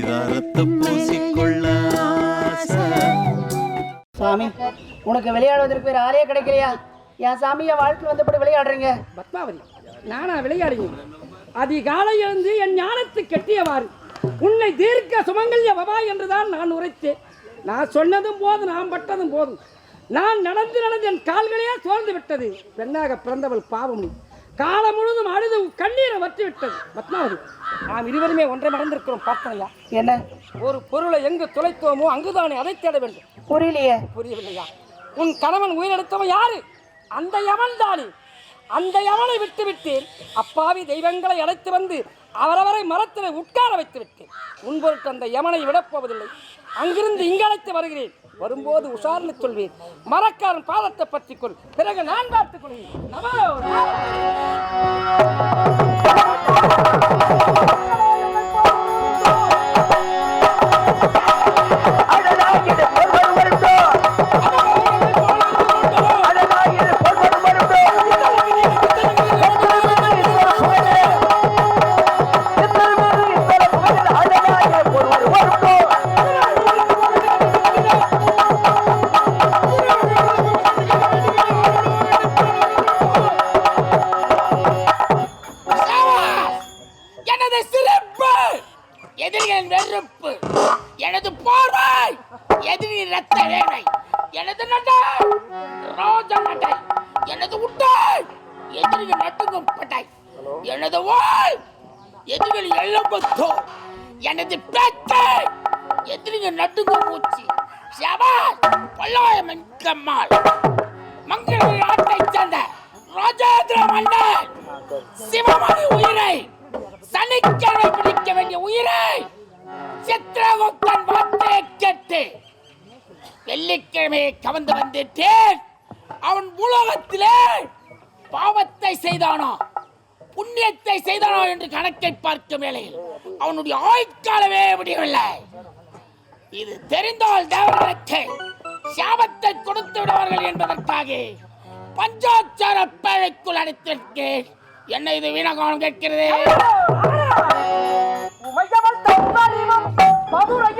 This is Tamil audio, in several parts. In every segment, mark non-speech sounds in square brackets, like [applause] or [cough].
பரிதாரத்தை பூசிக்கொள்ள ஆசை. சாமி உனக்கு விளையாடுவதற்கு வேறு ஆளே கிடைக்கலையா? என் சாமி என் வாழ்க்கையில் வந்தபடி விளையாடுறீங்க. பத்மாவதி நானா விளையாடுங்க அதிகாலை எழுந்து என் ஞானத்தை கெட்டியவாறு உன்னை தீர்க்க சுமங்கல்ய பவா என்றுதான் நான் உரைத்தேன். நான் சொன்னதும் போதும் நான் பட்டதும் போதும். நான் நடந்து நடந்து என் கால்களே சோர்ந்து விட்டது. பெண்ணாக பிறந்தவள் பாவம் நீ. காலம் முழுதும் அழுது கண்ணீரை வற்றி விட்டது. பத்மாவதி நாம் இருவருமே ஒன்றை மறந்திருக்கிறோம் பார்த்தனையா என்ன? ஒரு பொருளை எங்கு துளைத்தோமோ அங்குதானே அதை தேட வேண்டும். புரியலையே. புரியவில்லையா? உன் கணவன் உயிரெடுத்தவன் யாரு? அந்த யமன் தானே. அந்த யமனை விட்டு விட்டேன். அப்பாவி தெய்வங்களை அழைத்து வந்து அவரவரை மரத்தில் உட்கார வைத்து விட்டேன். முன்பொருட்டு அந்த யமனை விடப்போவதில்லை அங்கிருந்து இங்கு அழைத்து வருகிறேன். வரும்போது உஷார்னு சொல்வேன். மரக்காரன் பாதத்தை பற்றி கொள். பிறகு நான் பார்த்துக் கொள்வேன். எதிரிகள் நட்டுங்கும் பட்டை எனது வாய் எதிரிகள் எலும்பு தோல் எனது பேச்சை? எதிரிகள் நட்டுங்கும் மூச்சு. ஷபாஷ் பல்லாயமன் கம்மாள் மங்கள நாட்டைச் சேர்ந்த ராஜேந்திர மன்னன். சிவமணி உயிரை சனிக்கிழமை பிடிக்க வேண்டிய உயிரை சித்திரகுப்தன் வார்த்தையை கேட்டு வெள்ளிக்கிழமையை கவர்ந்து வந்துட்டேன். அவன் உலகத்திலே பாவத்தை செய்தானோ புண்ணியத்தை செய்தானோ என்று கணக்கை பார்க்கும் வேளையில் அவனுடைய ஆயுட்காலமே முடியவில்லை. இது தெரிந்தால் தேவர்களுக்கு சாபத்தை கொடுத்து விடுவார்கள் என்பதற்காக பஞ்சாச்சார பேழைக்குள் அடித்திருக்கேன். என்ன இது வீணகாலம் கேட்கிறது? மதுரையில்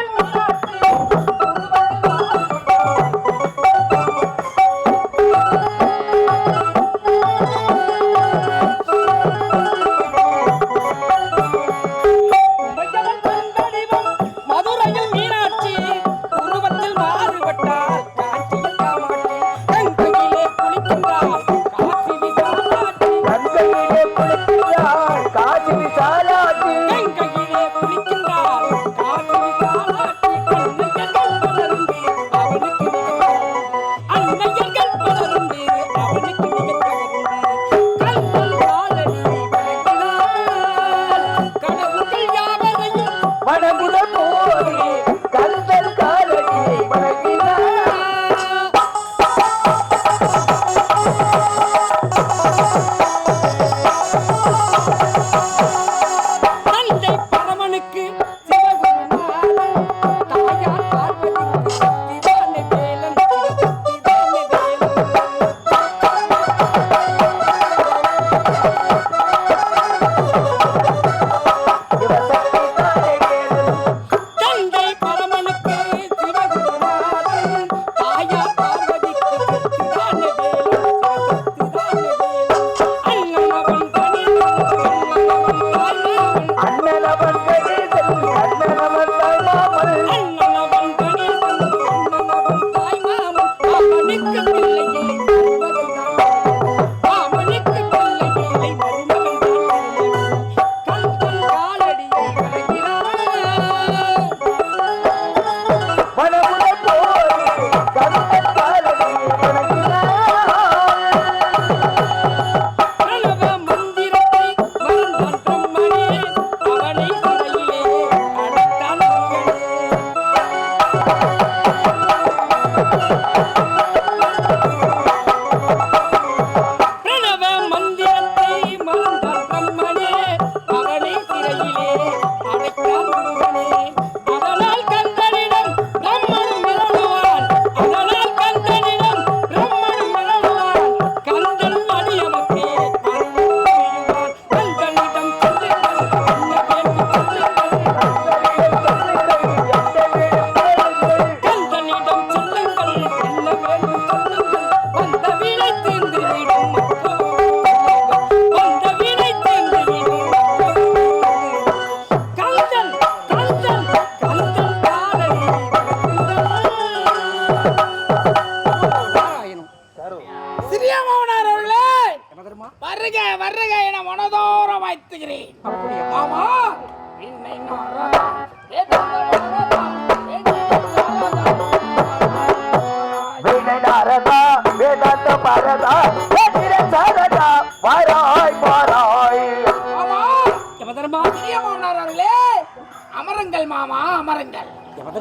Come on,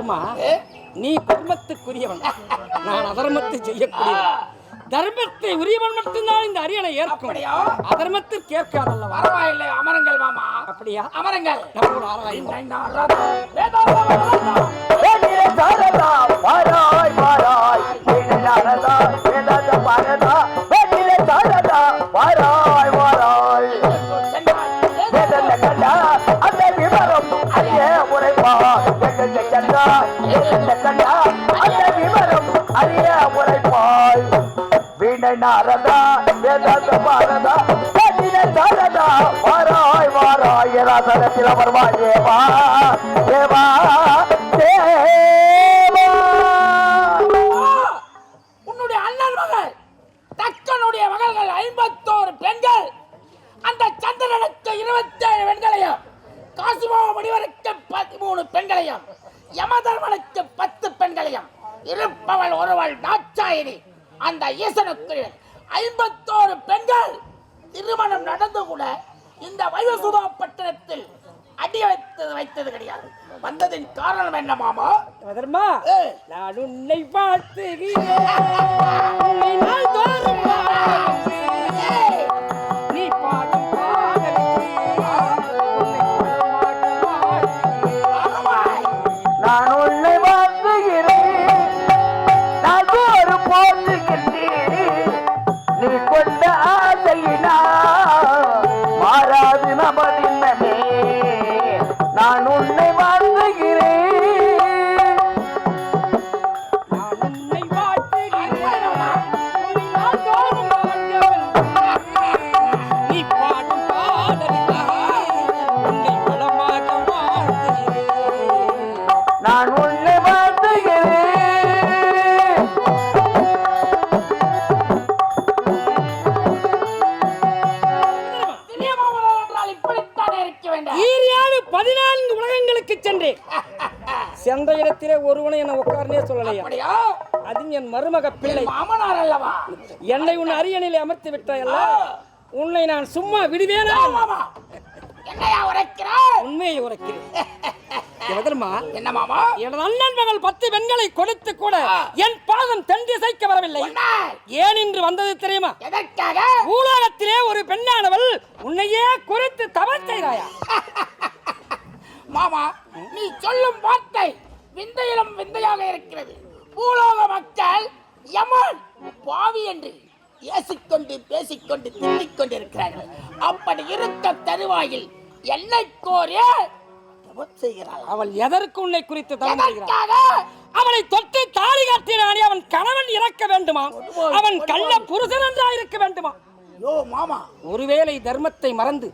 யமதர்மா ஏ? நீ தர்மத்துக்குரியவன். நான் அதர்மத்தை செய்யக்கூடியவன். தர்மத்தை உரியவன் மட்டும்தான் இந்த அரியணை ஏற்கும். அப்படியா? அதர்மத்திற்கு ஏற்காதல்லவா? பரவாயில்லை அமருங்கள் மாமா. அப்படியா? அமருங்கள். நம்மளோட ஆராயும் நாரதா வேதாந்த பாரதா வேதிர சாரதா வாராய் வாராய் ராசனத்தில் வருவாய் தேவா தேவா தேவா. உன்னுடைய அண்ணன் மகள் தக்கனுடைய மகள்கள் ஐம்பத்தோரு பெண்கள் அந்த சந்திரனுக்கு இருபத்தேழு பெண்களையும் காசிமோ முனிவருக்கு பதிமூணு பெண்களையும் யமதர்மனுக்கு பத்து பெண்களையும் இருப்பவள் ஒருவள் நாச்சாயினி. அந்த ஈசனுக்கு ஐம்பத்தோரு பெண்கள் திருமணம் நடந்து கூட இந்த வைவசுதா பட்டணத்தில் அடி வைத்தது வைத்தது கிடையாது. வந்ததின் காரணம் என்ன மாமா? யமதர்மா ஏய். நான் உன்னை பார்த்துகிறேன் மருமக பிள்ளை. மாமனார் அல்லவா? என்னை உன் அரியணையிலே அமர்த்தி விட்டாயல்ல? உன்னை நான் சும்மா விடுவேனா? உண்மையை உரைக்கிறேன். [laughs] என்ன மாமா? எனது அண்ணன் மகள் பத்து பெண்களை கொடுத்து கூட என் பாதம் தென் திசைக்கு வரவில்லை. ஏன் இன்று வந்தது தெரியுமா? எதற்காக? பூலோகத்திலே ஒரு பெண்ணானவள் உன்னையே குறித்து தவறு செய்தாயா? [laughs] மாமா நீ சொல்லும் வார்த்தை விந்தையிலும் விந்தையாக இருக்கிறது. பூலோக மக்கள் யமன் பாவி என்று ஏசிக்கொண்டு பேசிக்கொண்டு திட்டிக் கொண்டிருக்கிறார்கள் அப்படி இருக்க தருவாயில் என்னை கோரிய செய்கிறாள். அவள் எதற்கு உன்னை குறித்து அவளை தொட்டு தாலி கட்டினானே அவன் கணவன் இறக்க வேண்டுமா? அவன் கள்ள புருஷன் என்றா இருக்க வேண்டுமா? யோ மாமா. ஒருவேளை தர்மத்தை மறந்து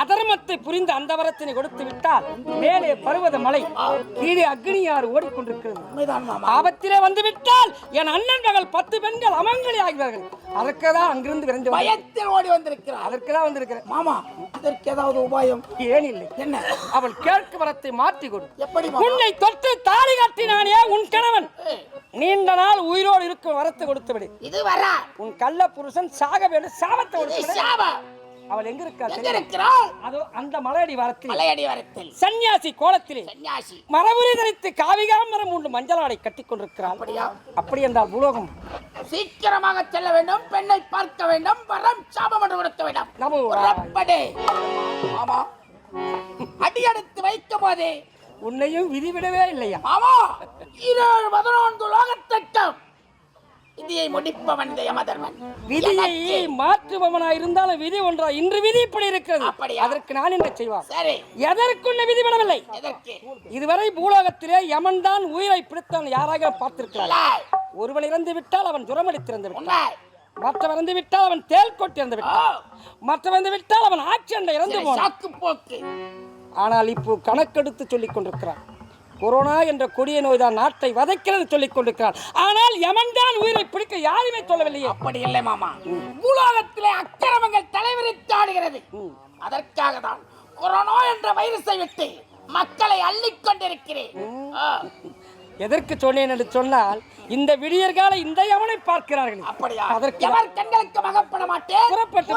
அதர்மத்தை புரிந்து அந்த வரத்தினை கொடுத்து விட்டால் மேலே பருவத மலை. கீழே அக்னியாறு ஓடிக்கொண்டிருக்கிறது. ஆபத்திலே வந்து விட்டால் என் அண்ணன் மகள் பத்து பெண்கள் அமங்கலி ஆகிறார்கள். அதற்கு தான் அங்கிருந்து விரைந்து. பயத்தில் ஓடி வந்திருக்கிறார். அதற்கு தான் வந்திருக்கிறேன். மாமா இதற்கு ஏதாவது உபாயம்? ஏன் இல்லை. என்ன? அவள் கேட்கும் வரத்தை மாற்றி கொடு. எப்படி உன்னை தொட்டு தாலி கட்டினானே உன் கணவன். நீண்ட நாள் உயிரோடு இருக்கும் வரத்தை கொடுத்து விடு. இது வரா. உன் கள்ள புருஷன் சாக வேண்டும் சாபத்தை கொடுத்து சாபம். அவள் எங்க இருக்கா எங்க? இருக்கிறாள்? அதோ அந்த மலையடி வரத்தில். மலையடி வரத்தில். சன்னியாசி கோலத்திலே சன்னியாசி. மரபுரி தரித்து காவிகாமரம் உண்டு மஞ்சளாடை கட்டிக் கொண்டிருக்கிறாள். அப்படியா? அப்படி என்றால் பூலோகம் சீக்கிரமாக செல்ல வேண்டும் பெண்ணை பார்க்க வேண்டும் வரம் சாபம் என்று கொடுக்க வேண்டும். நமோ புறப்படு. மாமா அடியெடுத்து வைக்கும் போதே உன்னையும் விதிவிடவே இல்லையா? மாமா ஈரேழு பதினொன்று லோகத்திற்கும் விதியை முடிப்பவன் யமதர்மன் விதியை மாற்றுபவனா இருந்தாலும் விதி ஒன்றா இன்று விதி இப்படி இருக்கிறது. அப்படியா? அதற்கு நான் என்ன செய்வார் சரி. எதற்கு உன்னை விதிவிடவில்லை எதற்கு? இதுவரை பூலோகத்திலே யமன் தான் உயிரை பிடித்தான் யாராக பார்த்திருக்கிறார். ஒருவன் இறந்து விட்டால் அவன் ஜுரமடித்திறந்து விட்டான். மற்றவன் இறந்து விட்டால் அவன் தேல் கொட்டி இறந்து ஓ, விட்டான். மற்றவன் இறந்து விட்டால் அவன் ஆட்சி அண்டை இறந்து போனான். ஆனால் இப்போ கணக்கெடுத்து சொல்லிக் கொண்டிருக்கிறான். கொரோனா என்ற கொடிய நோய் தான் நாட்டை வதைக்கிறது சொல்லிக் கொண்டிருக்கிறான் ஆனால் யமன் தான் உயிரை பிடிக்க யாருமே சொல்லவில்லையே. அப்படி இல்லை மாமா. பூலோகத்திலே அக்கிரமங்கள் தலைவிரித்து ஆடுகிறது அதற்காக தான் கொரோனா என்ற வைரஸை விட்டு மக்களை அள்ளிக் கொண்டிருக்கிறேன். ஆ, எதற்கு சொன்னேன் என்று சொன்னால் இந்த விடியற்கால இந்த யமனை பார்க்கிறார்கள். அப்படியா? அதற்கு கண்களுக்கு மகப்பட மாட்டேன்? புறப்பட்டு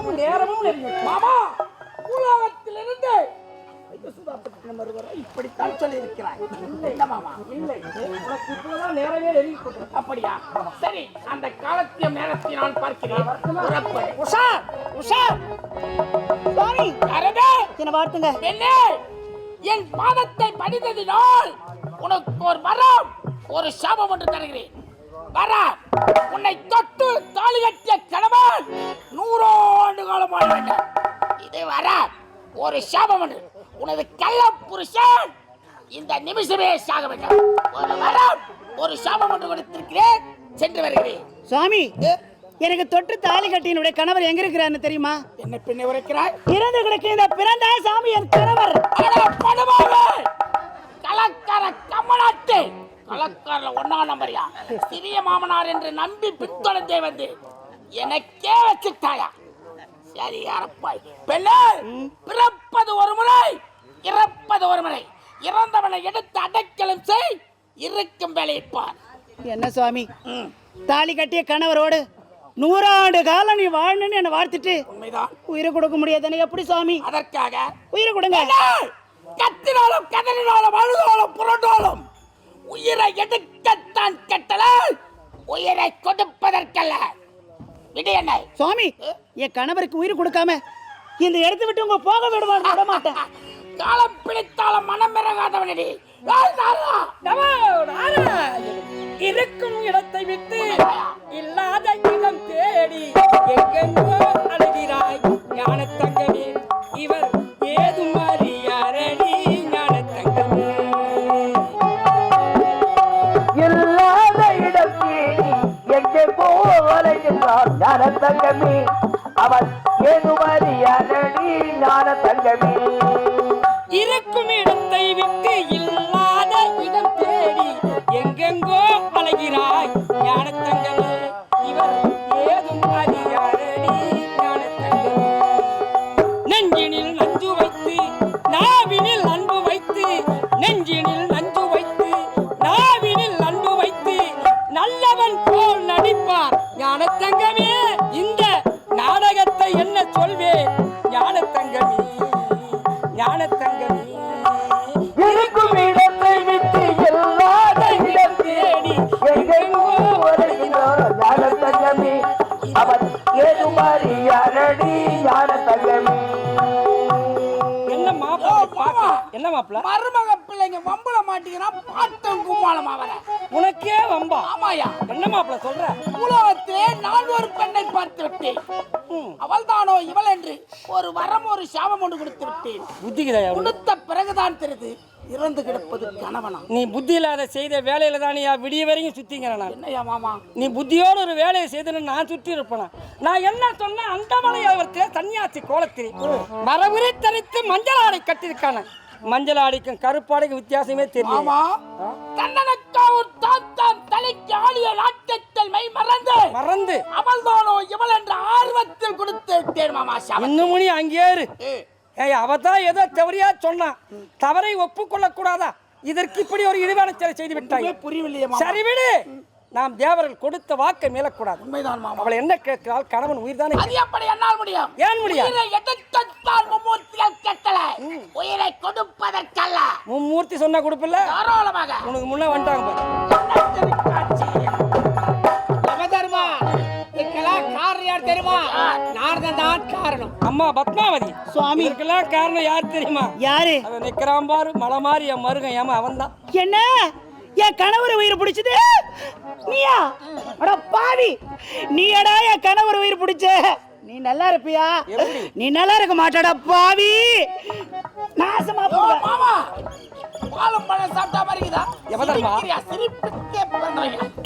காலமும் நேரமும். மாமா உலகத்திலிருந்து இப்படித்தான் சொல்லி இருக்கிறாய் என்ன மாமா? இல்லை. உனக்கு இப்போதான் நேரமே. அப்படியா? சரி அந்த காலத்திய நேரத்தை நான் பார்க்கிறேன். உஷார் உஷார் சுவாமி யாரது? என்ன பெண்ணே என் பாதத்தை படித்ததினால் உனக்கு ஒரு வரம் ஒரு சாபம் ஒன்று தருகிறேன். வரம் உன்னை தொட்டு தாலி கட்டிய கணவன் நூறாண்டு காலம் வாழ வேண்டும். இது வரம் ஒரு சாபம் ஒன்று. உனது கள்ள புருஷன் இந்த நிமிஷமே சாக வேண்டும். ஒரு வரம் ஒரு சாபம் ஒன்று கொடுத்திருக்கிறேன். சென்று வருகிறேன். சுவாமி எனக்கு தொட்டு தாலி கட்டியினுடைய கணவர் எங்க இருக்கிறாருன்னு தெரியுமா? என்ன பெண்ணை உரைக்கிறாய்? இறந்து கிடக்கு இந்த பிறந்த சாமி என் கணவர்! கலக்கார கமலாட்டு கலக்காரில் ஒன்னா நம்பரியா சிறிய மாமனார் என்று நம்பி பின்தொடர்ந்தே வந்து எனக்கே வச்சுட்டாயா? சரி அரப்பாய் பெண்ணே பிறப்பது ஒரு முறை இறப்பது ஒரு முறை. இறந்தவனை எடுத்து அடைக்கலம் செய் இருக்கும் வேலையை பார். என்ன சுவாமி? தாலி கட்டிய கணவரோடு நூறாண்டு காலம் நீ வாழணும்னு என்னை வாழ்த்துட்டு உண்மைதான். உயிரை கொடுக்க முடியாதுன்னு எப்படி சுவாமி? அதற்காக உயிரை கொடுங்க. கத்தினாலும் கதறினாலும் அழுதாலும் புரண்டாலும் உயிரை எடுக்கத்தான் கட்டல உயிரை கொடுப்பதற்கல்ல. விடு என்னை. சுவாமி என் கணவருக்கு உயிர் கொடுக்காம இந்த இடத்தை விட்டு உங்க போக விடுவான் விட மாட்டேன். காலம் பிடித்தாலும் மனம் நாராயணன். இருக்கும் இடத்தை விட்டு இல்லாத இடம் தேடி எங்கெங்கோ நெஞ்சினில் என்ன மாப்பிள்ள மருமக பிள்ளைங்க வம்புல மாட்டீங்கன்னா பாட்டம் கும்மாளமா வர உனக்கே வம்பா? ஆமாயா என்ன மாப்பிள்ள சொல்ற? உலகத்திலே நான் ஒரு பெண்ணை பார்த்து விட்டேன் அவள் தானோ இவள் என்று ஒரு வரம் ஒரு சாபம் ஒன்று கொடுத்து விட்டேன் புத்திக்குதாயா உனக்கு? கொடுத்த பிறகுதான் தெரியுது இறந்து கிடப்பது கணவனா? நீ புத்தி இல்லாத செய்த வேலையில தான் விடிய வரைக்கும் சுத்திங்கிறேன் நான். என்னையா மாமா? நீ புத்தியோடு ஒரு வேலையை செய்து நான் சுற்றி இருப்பேனா? நான் என்ன சொன்னேன்? அந்த மலையவர்த்திலே சன்னியாசி கோலத்தில் மரபுரை தரித்து மஞ்சள் ஆடை கட்டியிருக்கான. மஞ்சள் ஆடைக்கும் கருப்பாடைக்கும் வித்தியாசமே தெரியும் மாமா தன்னனக்காவூர் தாத்தான் தலைக்கு ஆடிய நாட்டத்தில் மை மறந்து மறந்து. அவள் தானோ இவள் என்ற ஆர்வத்தில் கொடுத்து விட்டேன் மாமா இன்னும் மணி அங்கேயே இரு. ஏய் அவதான் ஏதோ தவறியா சொன்னான் தவறை ஒப்புக்கொள்ள கூடாதா இதற்கு இப்படி ஒரு இழிவான செய்து விட்டாய். புரியவில்லையே சரி விடு. நாம் தேவர்கள் கொடுத்த வாக்கை மீளக்கூடாது உண்மைதான் அவளை என்ன கேட்கிறாள்? கணவன் உயிர் தானே அது எப்படி என்னால் முடியும்? ஏன்? உயிரை எடுக்கத்தான் மும்மூர்த்திகள் கட்டளை உயிரை கொடுப்பதற்கல்ல. மும்மூர்த்தி சொன்னா கொடுப்பில்ல? தாராளமாக. உனக்கு முன்ன வந்துட்டாங்க காரணம் யார் தெரியுமா? நாரதன் தான் காரணம். அம்மா பத்மாவதி. சுவாமி. காரணம் யார் தெரியுமா? யாரு? நிக்கிறான் பாரு மலை மாறி என் மருகன் ஏமா அவன் தான் என்ன? என் கணவர் உயிர் பிடிச்சது. நீயா? அட பாவி. நீயடா என் கணவர் உயிர் பிடிச்ச. நீ நல்லா இருப்பியா? நீ நல்லா இருக்க மாட்டடா பாவி. நாசமா. மாமா. பாலும் பழம் சாப்பிட்டா மாதிரி.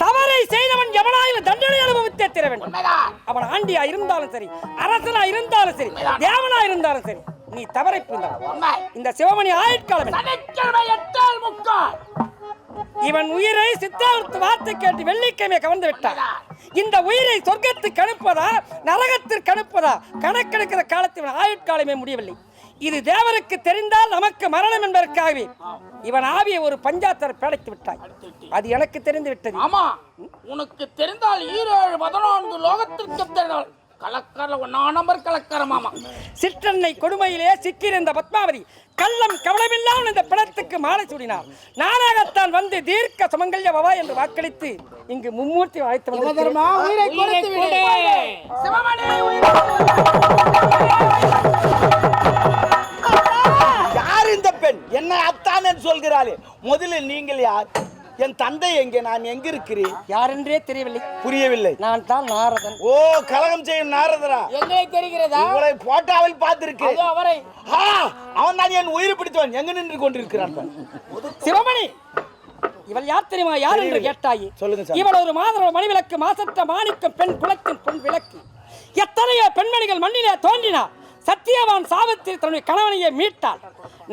தவறை செய்தவன் எவனாயிலும் தண்டனை அனுபவித்தே தர வேண்டும். அவன் ஆண்டியா இருந்தாலும் சரி அரசனா இருந்தாலும் சரி தேவனா இருந்தாலும் சரி நீ தவறை உண்மை. இந்த சிவமணி ஆயுட்காலம். எட்டால் முக்கால். இவன் உயிரை சித்தார்த்த வார்த்தை கேட்டு வெள்ளிக்கிழமை கவர்ந்து விட்டான். இந்த உயிரை சொர்க்கத்துக்கு அனுப்பதா நரகத்திற்கு அனுப்பதா கணக்கெடுக்கிற காலத்தில் இவன் ஆயுட்காலமே முடியவில்லை. இது தேவருக்கு தெரிந்தால் நமக்கு மரணம் என்பதற்காகவே இவன் ஆவியை ஒரு பஞ்சாத்தர் படைத்து விட்டாய் அது எனக்கு தெரிந்து விட்டது. ஆமா. உனக்கு தெரிந்தால் ஈரேழு பதினான்கு லோகத்திற்கு தெரிந்தால் கலக்கர ஒன்னா நம்பர் கலக்கர மாமா. சிற்றன்னை கொடுமையிலே சிக்கியிருந்த பத்மாவதி கள்ளம் கவனமில்லாமல் இந்த பிணத்துக்கு மாலை சூடினார். நானாகத்தான் வந்து தீர்க்க சுமங்கல்ய பவா என்று வாக்களித்து இங்கு மும்மூர்த்தி சிவமணி யார் இந்த பெண்? என்னை அத்தான் என்று சொல்கிறாளே. முதலில் நீங்கள் யார்? என் தந்தை எங்கே? நான் எங்க இருக்கிறேன்? யாரென்றே தெரியவில்லை. புரியவில்லை. நான் தான் நாரதன். ஓ கலகம் செய்யும் நாரதரா? எங்கே தெரிகிறதா? உங்களை போட்டாவில் பார்த்திருக்கிறேன். அதோ அவரை. அவன் தான் என் உயிர் பிடித்தவன். எங்க நின்று கொண்டிருக்கிறான். சிவமணி! இவள் யார் தெரியுமா? யார் என்று கேட்டாயே. சொல்லுங்க. இவள் ஒரு மாதவ மணிவிளக்கு மாசற்ற மாணிக்கம் பெண் குலத்தின் பொன் விளக்கு. எத்தனையோ பெண்மணிகள் மண்ணிலே தோன்றினார் சத்தியவான் சாபத்தில் தன்னுடைய கணவனையே மீட்டாள்.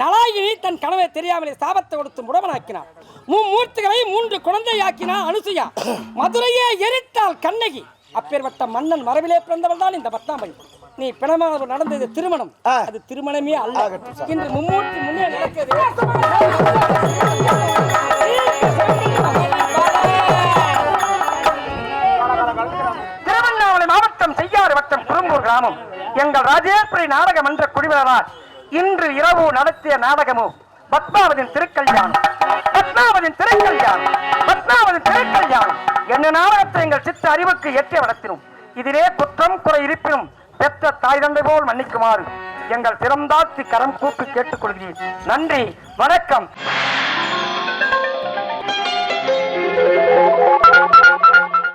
நலாயினி தன் கணவை தெரியாமலே சாபத்தை கொடுத்து முடவனாக்கினார் மும்மூர்த்திகளை மூன்று குழந்தையாக்கினார் அனுசுயா. மதுரையே எரித்தாள் கண்ணகி. அப்பேற்பட்ட மன்னன் மரபிலே பிறந்தவள் தான் இந்த பத்தாம்பரி நீ பிணமாக நடந்தது திருமணம். அது திருமணமே அல்ல. இன்று மும்மூர்த்தி முன்னே நடக்கிறது. ராஜேஸ்வரி நாடகம் என்ற குடிவரால் இன்று இரவு நடத்திய நாடகமும் பத்மாவதின் திருக்கல்யாணம். பத்மாவதின் திருக்கல்யாணம். பத்மாவதின் திருக்கல்யாணம். என்ன நாடகத்தை எங்கள் சித்த அறிவுக்கு எட்டிய வளர்த்தினோம் இதிலே குற்றம் குறை இருப்பினும் பெற்ற தாய் தந்தை போல் மன்னிக்குமாறு எங்கள் திறந்தாத்தி கரம் கூப்பி கேட்டுக் கொள்கிறேன் நன்றி. வணக்கம்.